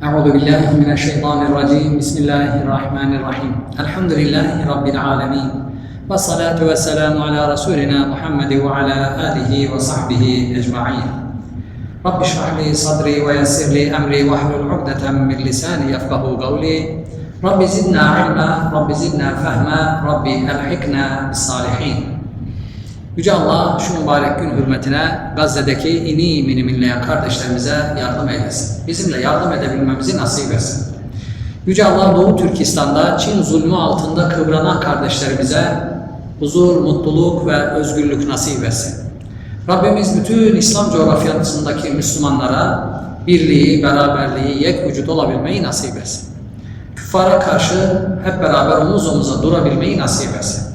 أعوذ بالله من الشيطان الرجيم. بسم الله الرحمن الرحيم. الحمد لله رب العالمين. والصلاة والسلام على رسولنا محمد وعلى آله وصحبه أجمعين. رب اشرح لي صدري ويسر لي أمري واحلل عقدة من لساني يفقه قولي. رب زدنا علما رب زدنا فهما رب ألحقنا بالصالحين. Yüce Allah şu mübarek gün hürmetine Gazze'deki ini imin iminleyen kardeşlerimize yardım eylesin. Bizimle yardım edebilmemizi nasip etsin. Yüce Allah Doğu Türkistan'da Çin zulmü altında kıvranan kardeşlerimize huzur, mutluluk ve özgürlük nasip etsin. Rabbimiz bütün İslam coğrafyasındaki Müslümanlara birliği, beraberliği, yek vücut olabilmeyi nasip etsin. Küffara karşı hep beraber omuz omuza durabilmeyi nasip etsin.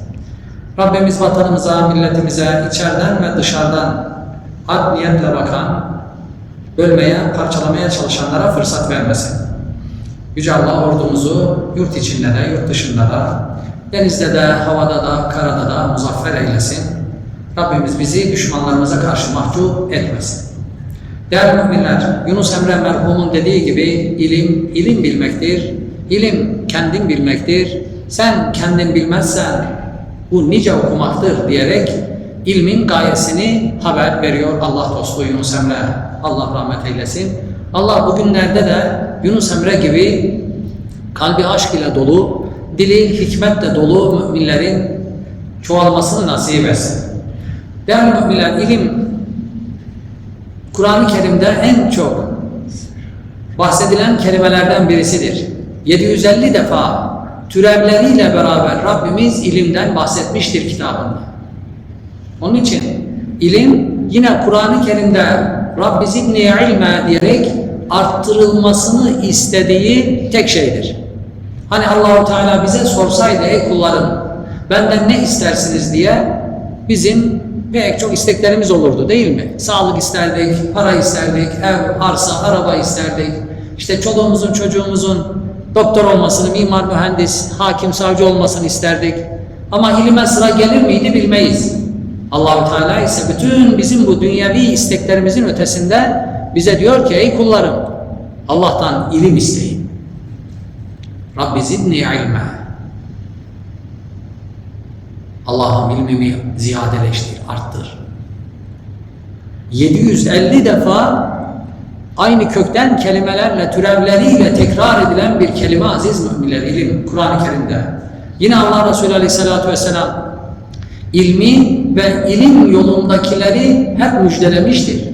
Rabbimiz vatanımıza, milletimize içeriden ve dışarıdan art bakan, bölmeye, parçalamaya çalışanlara fırsat vermesin. Yüce Allah ordumuzu yurt içinde de, yurt dışında da, denizde de, havada da, karada da muzaffer eylesin. Rabbimiz bizi düşmanlarımıza karşı mahcup etmesin. Değerli müminler, Yunus Emre merhumun dediği gibi ilim, ilim bilmektir. İlim kendin bilmektir. Sen kendin bilmezsen bu nice okumaktır diyerek ilmin gayesini haber veriyor Allah dostu Yunus Emre. Allah rahmet eylesin. Allah bugünlerde de Yunus Emre gibi kalbi aşk ile dolu, dili hikmetle dolu müminlerin çoğalmasını nasip etsin. Değerli müminler, ilim Kur'an-ı Kerim'de en çok bahsedilen kelimelerden birisidir. 750 defa türevleriyle beraber Rabbimiz ilimden bahsetmiştir kitabında. Onun için ilim yine Kur'an-ı Kerim'de Rabbi zidni ilme diyerek arttırılmasını istediği tek şeydir. Hani Allahu Teala bize sorsaydı ey kullarım benden ne istersiniz diye bizim pek çok isteklerimiz olurdu değil mi? Sağlık isterdik, para isterdik, ev, arsa, araba isterdik. İşte çoluğumuzun, çocuğumuzun doktor olmasını, mimar, mühendis, hakim, savcı olmasını isterdik. Ama ilime sıra gelir miydi bilmeyiz. Allahu Teala ise bütün bizim bu dünyevi isteklerimizin ötesinde bize diyor ki ey kullarım Allah'tan ilim isteyin. Rabbi zidni ilme. Allah'ım ilmimi ziyadeleştir, arttır. 750 defa aynı kökten kelimelerle, türevleriyle tekrar edilen bir kelime aziz müminler, ilim, Kur'an-ı Kerim'de. Yine Allah Resulü Aleyhisselatü Vesselam ilmi ve ilim yolundakileri hep müjdelemiştir.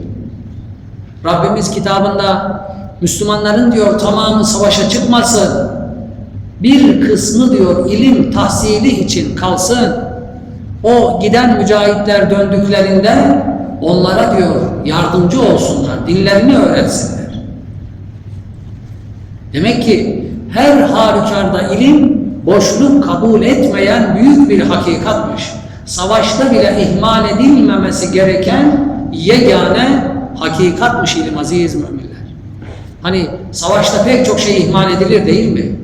Rabbimiz kitabında Müslümanların diyor tamamı savaşa çıkmasın, bir kısmı diyor ilim tahsili için kalsın, o giden mücahitler döndüklerinde onlara diyor yardımcı olsunlar, dinlerini öğretsinler. Demek ki her halükarda ilim boşluk kabul etmeyen büyük bir hakikatmış. Savaşta bile ihmal edilmemesi gereken yegane hakikatmış ilim aziz müminler. Hani savaşta pek çok şey ihmal edilir değil mi?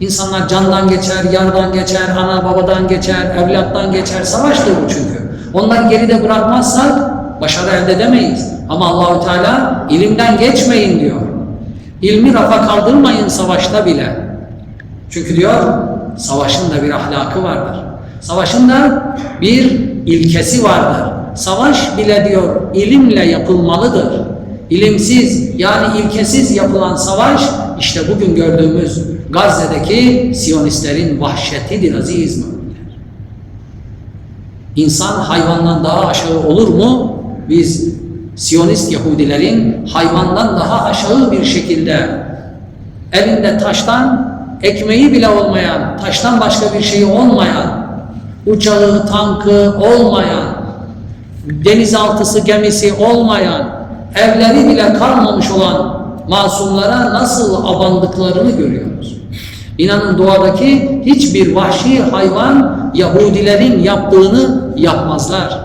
İnsanlar candan geçer, yardan geçer, ana babadan geçer, evlattan geçer. Savaştır bu çünkü. Onları geride bırakmazsak başarı elde edemeyiz. Ama Allahü Teala ilimden geçmeyin diyor. İlmi rafa kaldırmayın savaşta bile. Çünkü diyor savaşın da bir ahlakı vardır. Savaşın da bir ilkesi vardır. Savaş bile diyor ilimle yapılmalıdır. İlimsiz yani ilkesiz yapılan savaş işte bugün gördüğümüz Gazze'deki Siyonistlerin vahşetidir aziz müminler. İnsan hayvandan daha aşağı olur mu? Biz Siyonist Yahudilerin hayvandan daha aşağı bir şekilde elinde taştan ekmeği bile olmayan, taştan başka bir şeyi olmayan, uçağı, tankı olmayan, denizaltısı, gemisi olmayan, evleri bile kalmamış olan masumlara nasıl abandıklarını görüyoruz. İnanın doğadaki hiçbir vahşi hayvan Yahudilerin yaptığını yapmazlar.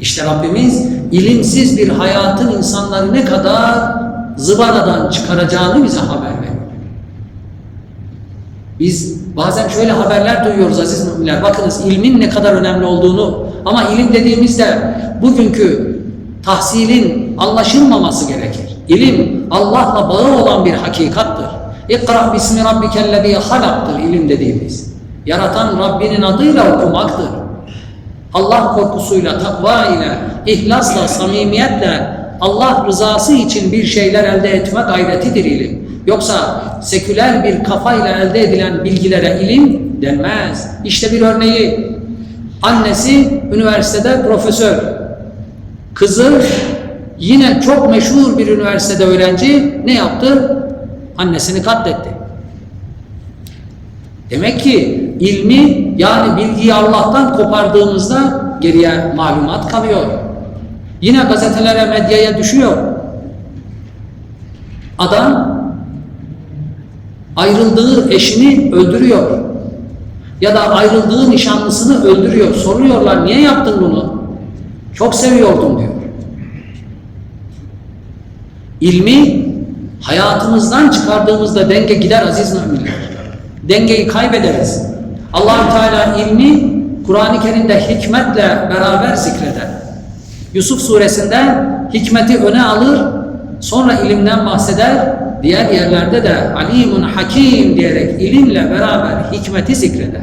İşte Rabbimiz ilimsiz bir hayatın insanları ne kadar zıvanadan çıkaracağını bize haber veriyor. Biz bazen şöyle haberler duyuyoruz aziz müminler. Bakınız ilmin ne kadar önemli olduğunu ama ilim dediğimizde bugünkü tahsilin anlaşılmaması gerekir. İlim Allah'la bağı olan bir hakikattır. İkra bismi rabbikellezî halaktır ilim dediğimiz. Yaratan Rabbinin adıyla okumaktır. Allah korkusuyla, takva ile, ihlasla, samimiyetle Allah rızası için bir şeyler elde etme gayretidir ilim. Yoksa seküler bir kafayla elde edilen bilgilere ilim denmez. İşte bir örneği. Annesi üniversitede profesör. Kızı yine çok meşhur bir üniversitede öğrenci ne yaptı? Annesini katletti. Demek ki ilmi yani bilgiyi Allah'tan kopardığımızda geriye malumat kalıyor. Yine gazetelere, medyaya düşüyor. Adam ayrıldığı eşini öldürüyor. Ya da ayrıldığı nişanlısını öldürüyor. Soruyorlar niye yaptın bunu? Çok seviyordum diyor. İlmi hayatımızdan çıkardığımızda denge gider aziz müminler. Dengeyi kaybederiz. Allah Teala ilmi Kur'an-ı Kerim'de hikmetle beraber zikreder. Yusuf suresinde hikmeti öne alır, sonra ilimden bahseder, diğer yerlerde de alimun hakim diyerek ilimle beraber hikmeti zikreder.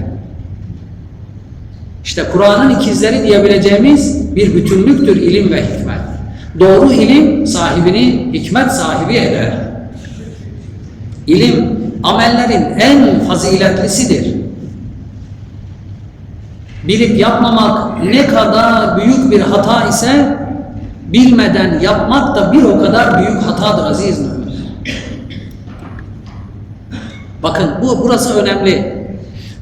İşte Kur'an'ın ikizleri diyebileceğimiz bir bütünlüktür ilim ve hikmet. Doğru ilim sahibini hikmet sahibi eder. İlim amellerin en faziletlisidir. Bilip yapmamak ne kadar büyük bir hata ise bilmeden yapmak da bir o kadar büyük hatadır aziz müminler. Bakın bu burası önemli.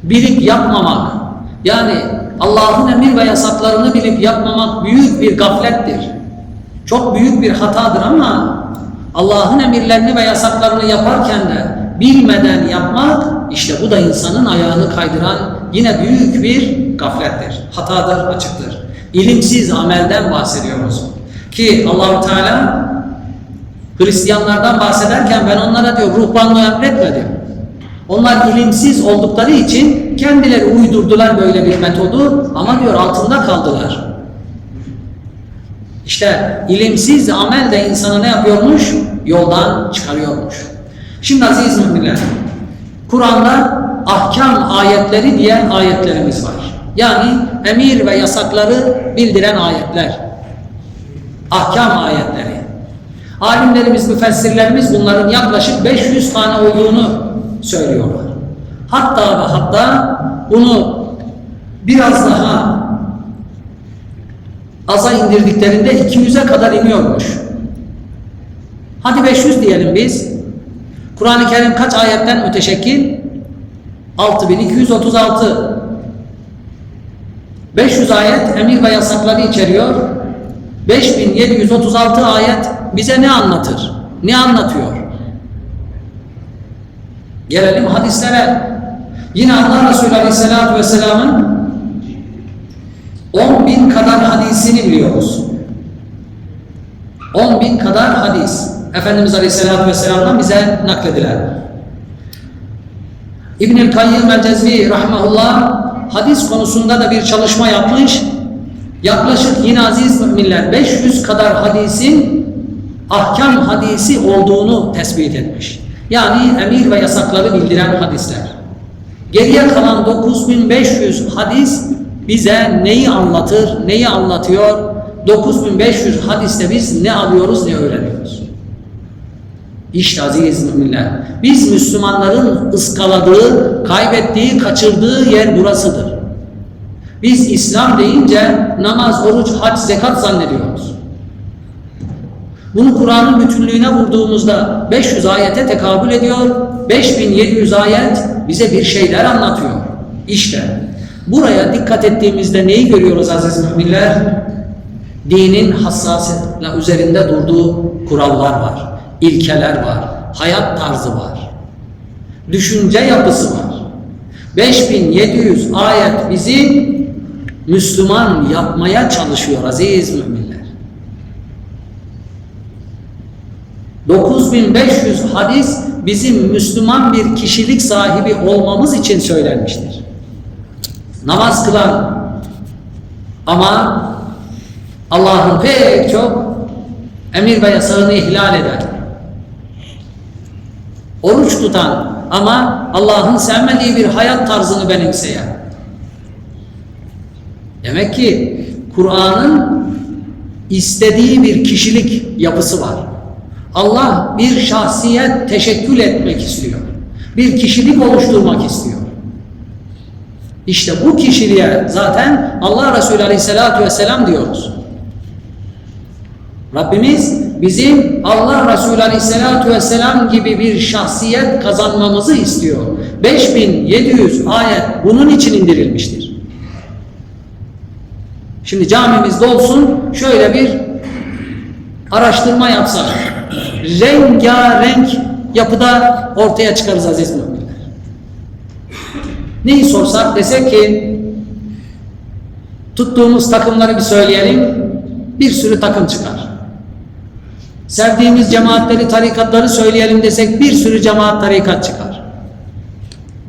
Bilip yapmamak yani Allah'ın emir ve yasaklarını bilip yapmamak büyük bir gaflettir. Çok büyük bir hatadır ama Allah'ın emirlerini ve yasaklarını yaparken de bilmeden yapmak işte bu da insanın ayağını kaydıran yine büyük bir gaflettir. Hatadır, açıktır. İlimsiz amelden bahsediyoruz. Ki Allahu Teala Hristiyanlardan bahsederken ben onlara diyor ruhbanlığı emretmedim. Onlar ilimsiz oldukları için kendileri uydurdular böyle bir metodu ama diyor altında kaldılar. İşte ilimsiz amel de insanı ne yapıyormuş? Yoldan çıkarıyormuş. Şimdi aziz müminler, Kur'an'da ahkam ayetleri diyen ayetlerimiz var. Yani emir ve yasakları bildiren ayetler. Ahkam ayetleri. Alimlerimiz, müfessirlerimiz bunların yaklaşık 500 tane olduğunu söylüyorlar. Hatta ve hatta bunu biraz daha aza indirdiklerinde 200'e kadar iniyormuş. Hadi 500 diyelim biz. Kur'an-ı Kerim kaç ayetten müteşekkil? 6236. 500 ayet emir ve yasakları içeriyor. 5736 ayet bize ne anlatır? Ne anlatıyor? Gelelim hadislere. Yine Allah Resulü Aleyhisselatü Vesselam'ın 10 bin kadar hadisini biliyoruz. 10 bin kadar hadis. Efendimiz Aleyhisselatü Vesselam'dan bize nakledilen. İbn-i Kayyım el-Cezvi rahmetullah hadis konusunda da bir çalışma yapmış. Yaklaşık yine aziz müminler 500 kadar hadisin ahkam hadisi olduğunu tespit etmiş. Yani emir ve yasakları bildiren hadisler. Geriye kalan 9500 hadis bize neyi anlatır, neyi anlatıyor? 9500 hadiste biz ne alıyoruz, ne öğreniyoruz? İşte aziz müminler, biz Müslümanların ıskaladığı, kaybettiği, kaçırdığı yer burasıdır. Biz İslam deyince namaz, oruç, hac, zekat zannediyoruz. Bunu Kur'an'ın bütünlüğüne vurduğumuzda 500 ayete tekabül ediyor. 5700 ayet bize bir şeyler anlatıyor. İşte buraya dikkat ettiğimizde neyi görüyoruz aziz müminler? Dinin hassasiyetle üzerinde durduğu kurallar var, ilkeler var, hayat tarzı var, düşünce yapısı var. 5700 ayet bizi Müslüman yapmaya çalışıyor aziz müminler. 9500 hadis bizim Müslüman bir kişilik sahibi olmamız için söylenmiştir. Namaz kılan ama Allah'ın pek çok emir ve yasağını ihlal eden, Oruç tutan ama Allah'ın sevmediği bir hayat tarzını benimseyen. Demek ki Kur'an'ın istediği bir kişilik yapısı var. Allah bir şahsiyet teşekkül etmek istiyor. Bir kişilik oluşturmak istiyor. İşte bu kişiliğe zaten Allah Resulü Aleyhisselatü Vesselam diyoruz. Rabbimiz bizim Allah Resulü Aleyhisselatü Vesselam gibi bir şahsiyet kazanmamızı istiyor. 5700 ayet bunun için indirilmiştir. Şimdi camimiz dolsun şöyle bir araştırma yapsak rengarenk yapıda ortaya çıkarız aziz müminler. Neyi sorsak desek ki tuttuğumuz takımları bir söyleyelim bir sürü takım çıkar. Sevdiğimiz cemaatleri, tarikatları söyleyelim desek bir sürü cemaat tarikat çıkar.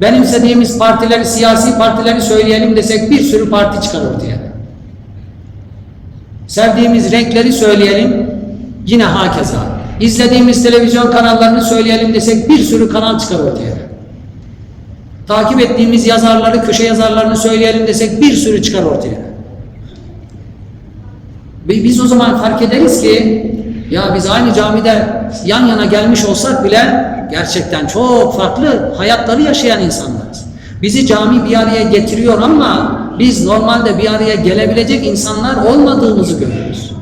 Benimsediğimiz partileri, siyasi partileri söyleyelim desek bir sürü parti çıkar ortaya. Sevdiğimiz renkleri söyleyelim yine hakeza. İzlediğimiz televizyon kanallarını söyleyelim desek bir sürü kanal çıkar ortaya. Takip ettiğimiz yazarları, köşe yazarlarını söyleyelim desek bir sürü çıkar ortaya. Biz o zaman fark ederiz ki ya biz aynı camide yan yana gelmiş olsak bile gerçekten çok farklı hayatları yaşayan insanlarız. Bizi cami bir araya getiriyor ama biz normalde bir araya gelebilecek insanlar olmadığımızı görüyoruz.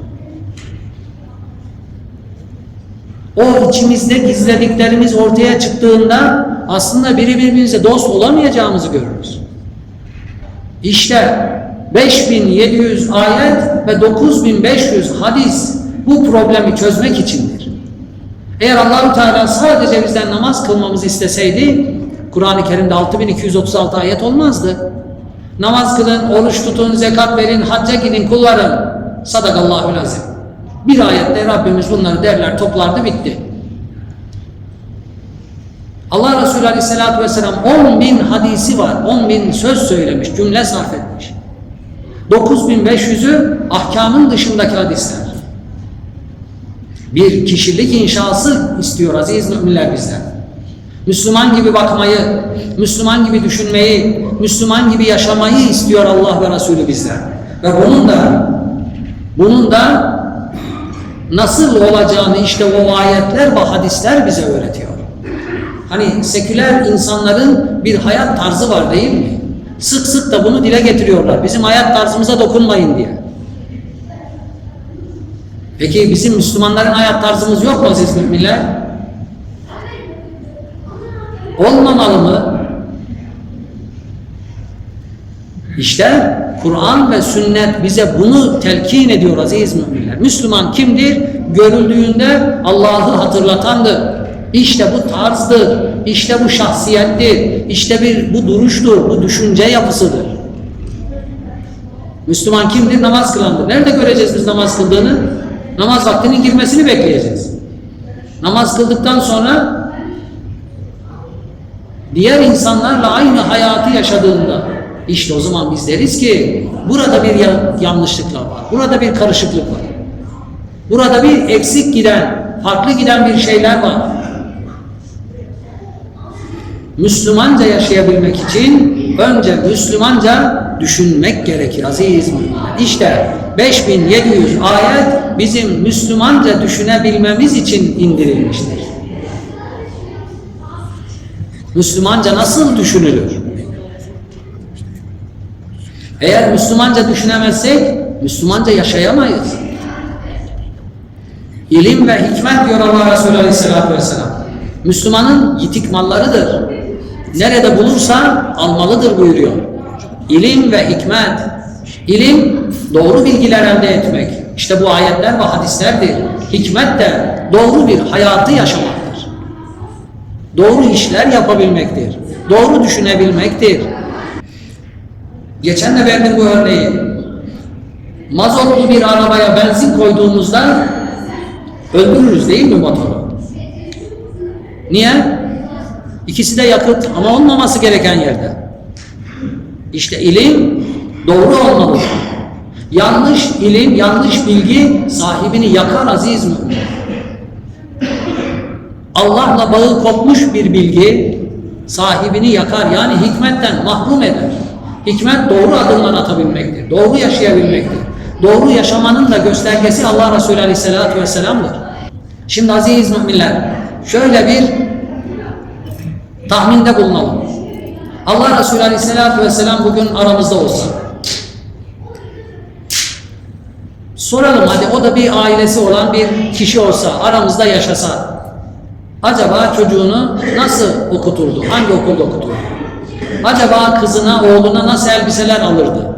O içimizde gizlediklerimiz ortaya çıktığında aslında biri birbirimize dost olamayacağımızı görürüz. İşte 5700 ayet ve 9500 hadis bu problemi çözmek içindir. Eğer Allahu Teala sadece bizden namaz kılmamızı isteseydi Kur'an-ı Kerim'de 6236 ayet olmazdı. Namaz kılın, oruç tutun, zekat verin, hacca gidin kullarım. Sadakallahu lazim. Bir ayette Rabbimiz bunları derler, toplardı, bitti. Allah Resulü Aleyhisselatü Vesselam 10 bin hadisi var, 10 bin söz söylemiş, cümle sarf etmiş. 9500'ü ahkamın dışındaki hadisler. Bir kişilik inşası istiyor aziz müminler bizden. Müslüman gibi bakmayı, Müslüman gibi düşünmeyi, Müslüman gibi yaşamayı istiyor Allah ve Resulü bizden. Ve bunun da bunun da nasıl olacağını işte o ayetler ve hadisler bize öğretiyor. Hani seküler insanların bir hayat tarzı var değil mi? Sık sık da bunu dile getiriyorlar. Bizim hayat tarzımıza dokunmayın diye. Peki bizim Müslümanların hayat tarzımız yok mu aziz müminler? Olmamalı mı? İşte Kur'an ve sünnet bize bunu telkin ediyor aziz müminler. Müslüman kimdir? Görüldüğünde Allah'ı hatırlatandır. İşte bu tarzdır, işte bu şahsiyettir, işte bir bu duruştur, bu düşünce yapısıdır. Müslüman kimdir? Namaz kılandır. Nerede göreceğiz biz namaz kıldığını? Namaz vaktinin girmesini bekleyeceğiz. Namaz kıldıktan sonra diğer insanlarla aynı hayatı yaşadığında işte o zaman biz deriz ki burada bir yanlışlıklar var. Burada bir karışıklık var. Burada bir eksik giden, farklı giden bir şeyler var. Müslümanca yaşayabilmek için önce Müslümanca düşünmek gerekir aziz müminler. İşte 5700 ayet bizim Müslümanca düşünebilmemiz için indirilmiştir. Müslümanca nasıl düşünülür? Eğer Müslümanca düşünemezsek Müslümanca yaşayamayız. İlim ve hikmet diyor Allah Resulü Aleyhisselatü Vesselam. Müslümanın yitik mallarıdır. Nerede bulursa almalıdır buyuruyor. İlim ve hikmet. İlim doğru bilgiler elde etmek. İşte bu ayetler ve hadislerdir. Hikmet de doğru bir hayatı yaşamaktır. Doğru işler yapabilmektir. Doğru düşünebilmektir. Geçen de verdim bu örneği. Mazotlu bir arabaya benzin koyduğumuzda öldürürüz değil mi motoru? Niye? İkisi de yakıt ama olmaması gereken yerde. İşte ilim doğru olmalıdır. Yanlış ilim, yanlış bilgi sahibini yakar aziz mümin. Allah'la bağı kopmuş bir bilgi sahibini yakar yani hikmetten mahrum eder. Hikmet doğru adımlar atabilmektir. Doğru yaşayabilmektir. Doğru yaşamanın da göstergesi Allah Resulü Aleyhisselatü Vesselam'dır. Şimdi aziz müminler şöyle bir tahminde bulunalım. Allah Resulü Aleyhisselatü Vesselam bugün aramızda olsa soralım hadi o da bir ailesi olan bir kişi olsa aramızda yaşasa acaba çocuğunu nasıl okuturdu? Hangi okulda okuturdu? Acaba kızına, oğluna nasıl elbiseler alırdı?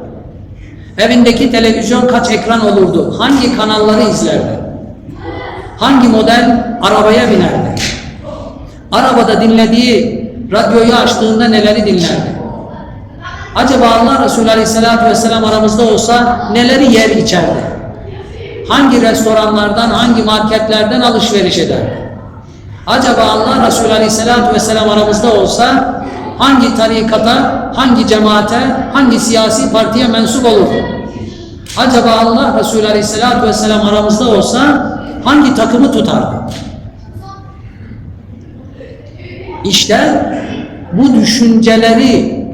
Evindeki televizyon kaç ekran olurdu? Hangi kanalları izlerdi? Hangi model arabaya binerdi? Arabada dinlediği radyoyu açtığında neleri dinlerdi? Acaba Allah Resulü Aleyhisselatü Vesselam aramızda olsa neleri yer içerdi? Hangi restoranlardan, hangi marketlerden alışveriş ederdi? Acaba Allah Resulü Aleyhisselatü Vesselam aramızda olsa hangi tarikata, hangi cemaate, hangi siyasi partiye mensup olurdu? Acaba Allah Resulü Aleyhisselatü Vesselam aramızda olsa hangi takımı tutardı? İşte bu düşünceleri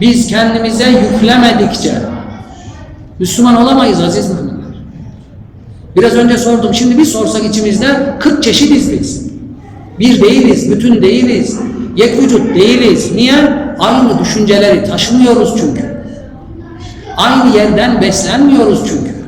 biz kendimize yüklemedikçe Müslüman olamayız aziz müminler. Biraz önce sordum. Şimdi bir sorsak içimizde 40 çeşitiz biz. Bir değiliz, bütün değiliz. Yek vücut değiliz. Niye? Aynı düşünceleri taşımıyoruz çünkü. Aynı yerden beslenmiyoruz çünkü.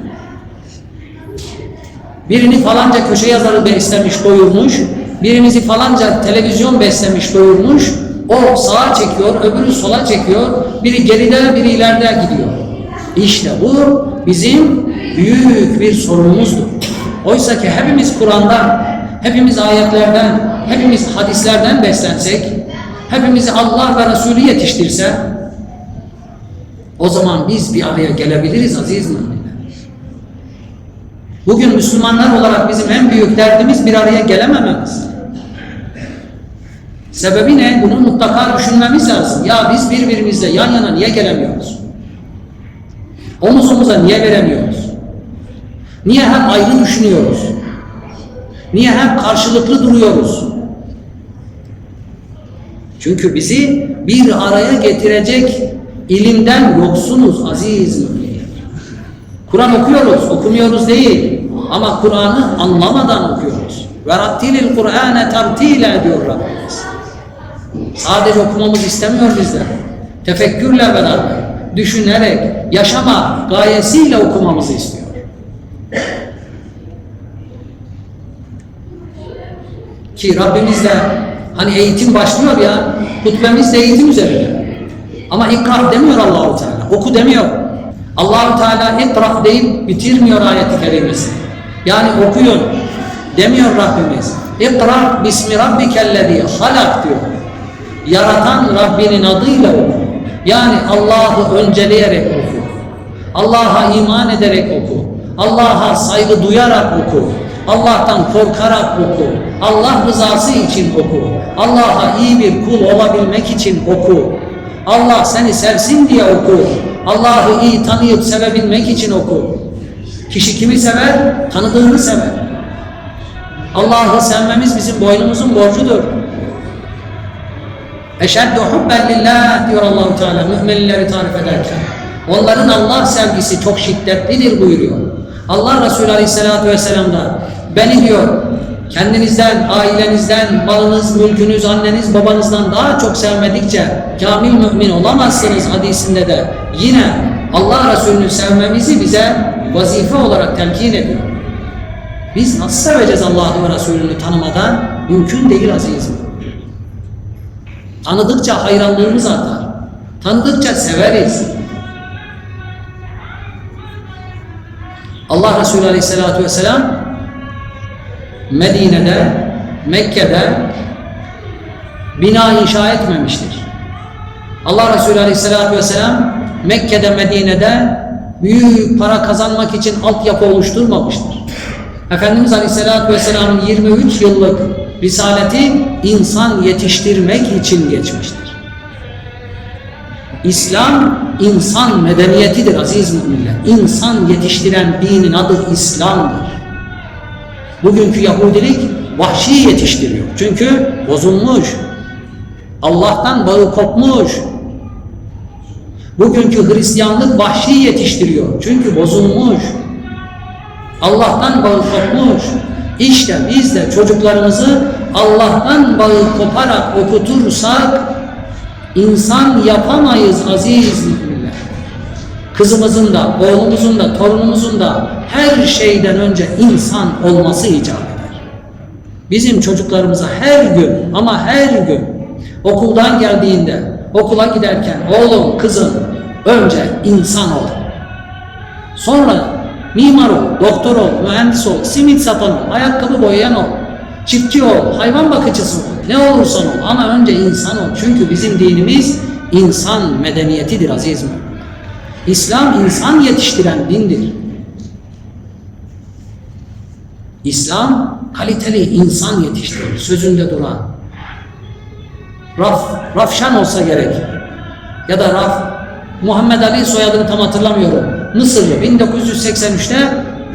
Birini falanca köşe yazarı beslemiş, doyurmuş. Birimizi falanca televizyon beslemiş, doyurmuş. O sağa çekiyor, öbürü sola çekiyor. Biri geride, biri ileride gidiyor. İşte bu bizim büyük bir sorunumuzdur. Oysa ki hepimiz Kur'an'dan, hepimiz ayetlerden, hepimiz hadislerden beslensek, hepimizi Allah ve Resulü yetiştirse, o zaman biz bir araya gelebiliriz aziz müminler. Bugün Müslümanlar olarak bizim en büyük derdimiz bir araya gelemememiz. Sebebi ne? Bunu mutlaka düşünmemiz lazım. Ya biz birbirimizle yan yana niye gelemiyoruz? Omuz omuza niye veremiyoruz? Niye hep ayrı düşünüyoruz? Niye hep karşılıklı duruyoruz? Çünkü bizi bir araya getirecek ilimden yoksunuz aziz. Kur'an okuyoruz, okumuyoruz değil. Ama Kur'an'ı anlamadan okuyoruz. Ve rattilil Kur'ane tertile diyor Rabbimiz. Sadece okumamız istemiyor bizden. Tefekkürle beraber, düşünerek, yaşama gayesiyle okumamızı istiyor. Ki Rabbimiz de hani eğitim başlıyor ya, hutbemiz de eğitim üzerine. Ama ikra demiyor Allahu Teala, oku demiyor. Allahu Teala ikra deyip bitirmiyor ayet-i kerimesi. Yani okuyun demiyor Rabbimiz. İkra bismi rabbikellezi halak diyor. Yaratan Rabbinin adıyla oku. Yani Allah'ı önceleyerek oku. Allah'a iman ederek oku. Allah'a saygı duyarak oku. Allah'tan korkarak oku. Allah rızası için oku. Allah'a iyi bir kul olabilmek için oku. Allah seni sevsin diye oku. Allah'ı iyi tanıyıp sevebilmek için oku. Kişi kimi sever? Tanıdığını sever. Allah'ı sevmemiz bizim boynumuzun borcudur. Eşeddu hubben lillah diyor Allahu Teala müminleri tarif ederken. Onların Allah sevgisi çok şiddetlidir buyuruyor. Allah Resulü Aleyhisselatü Vesselam da beni diyor kendinizden, ailenizden, malınız, mülkünüz, anneniz, babanızdan daha çok sevmedikçe kamil mümin olamazsınız hadisinde de yine Allah Resulü'nü sevmemizi bize vazife olarak telkin ediyor. Biz nasıl seveceğiz Allah'ı ve Resulü'nü tanımadan? Mümkün değil azizim. Tanıdıkça hayranlığımız artar. Tanıdıkça severiz. Allah Resulü Aleyhisselatü Vesselam Medine'de, Mekke'de bina inşa etmemiştir. Allah Resulü Aleyhisselatü Vesselam Mekke'de, Medine'de büyük para kazanmak için altyapı oluşturmamıştır. Efendimiz Aleyhisselatü Vesselam'ın 23 yıllık risaleti insan yetiştirmek için geçmiştir. İslam insan medeniyetidir aziz müminler. İnsan yetiştiren dinin adı İslam'dır. Bugünkü Yahudilik vahşi yetiştiriyor. Çünkü bozulmuş. Allah'tan bağı kopmuş. Bugünkü Hristiyanlık vahşi yetiştiriyor. Çünkü bozulmuş. Allah'tan bağı kopmuş. İşte biz de çocuklarımızı Allah'tan bağı koparak okutursak insan yapamayız aziz müminler. Kızımızın da, oğlumuzun da, torunumuzun da her şeyden önce insan olması icap eder. Bizim çocuklarımıza her gün ama her gün okuldan geldiğinde, okula giderken oğlum, kızım önce insan ol. Sonra mimar ol, doktor ol, mühendis ol, simit satan ol, ayakkabı boyayan ol, çiftçi ol, hayvan bakıcısı ol, ne olursan ol ama önce insan ol. Çünkü bizim dinimiz insan medeniyetidir aziz mümin. İslam insan yetiştiren dindir. İslam kaliteli insan yetiştirir, sözünde duran. Raf, Rafşan olsa gerek. Ya da Raf, Muhammed Ali soyadını tam hatırlamıyorum. Mısırlı 1983'te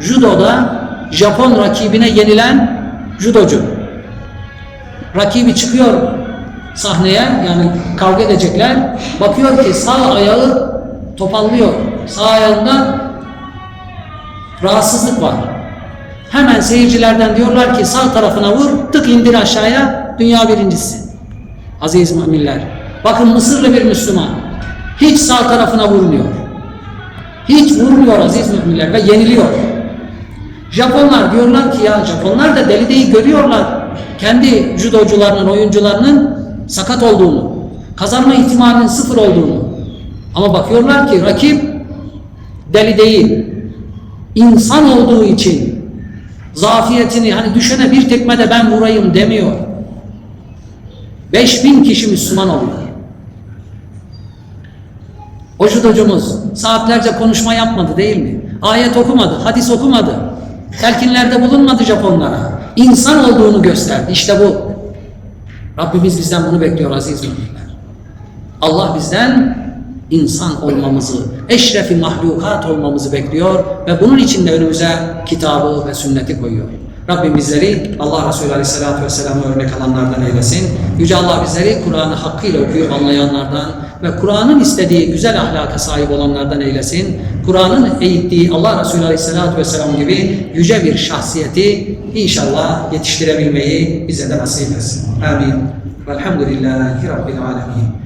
judoda Japon rakibine yenilen judocu. Rakibi çıkıyor sahneye yani kavga edecekler. Bakıyor ki sağ ayağı topallıyor. Sağ ayağında rahatsızlık var. Hemen seyircilerden diyorlar ki sağ tarafına vur, tık indir aşağıya, dünya birincisi. Aziz müminler, bakın Mısırlı bir Müslüman, hiç sağ tarafına vurmuyor. Hiç vurmuyor aziz müminler ve yeniliyor. Japonlar diyorlar ki ya Japonlar da deli değil görüyorlar. Kendi judocularının, oyuncularının sakat olduğunu, kazanma ihtimalinin sıfır olduğunu. Ama bakıyorlar ki rakip deli değil. İnsan olduğu için zafiyetini hani düşene bir tekmede ben vurayım demiyor. 5000 kişi Müslüman oluyor. O judocumuz saatlerce konuşma yapmadı değil mi? Ayet okumadı, hadis okumadı. Telkinlerde bulunmadı Japonlara. İnsan olduğunu gösterdi. İşte bu. Rabbimiz bizden bunu bekliyor aziz müminler. Allah bizden insan olmamızı, eşrefi mahlukat olmamızı bekliyor ve bunun için de önümüze kitabı ve sünneti koyuyor. Rabbim bizleri Allah Resulü Aleyhisselatü Vesselam'a örnek alanlardan eylesin. Yüce Allah bizleri Kur'an'ı hakkıyla okuyup anlayanlardan ve Kur'an'ın istediği güzel ahlaka sahip olanlardan eylesin. Kur'an'ın eğittiği Allah Resulü Aleyhisselatü Vesselam gibi yüce bir şahsiyeti inşallah yetiştirebilmeyi bize de nasip etsin. Amin. Velhamdülillahi Rabbil Alemin.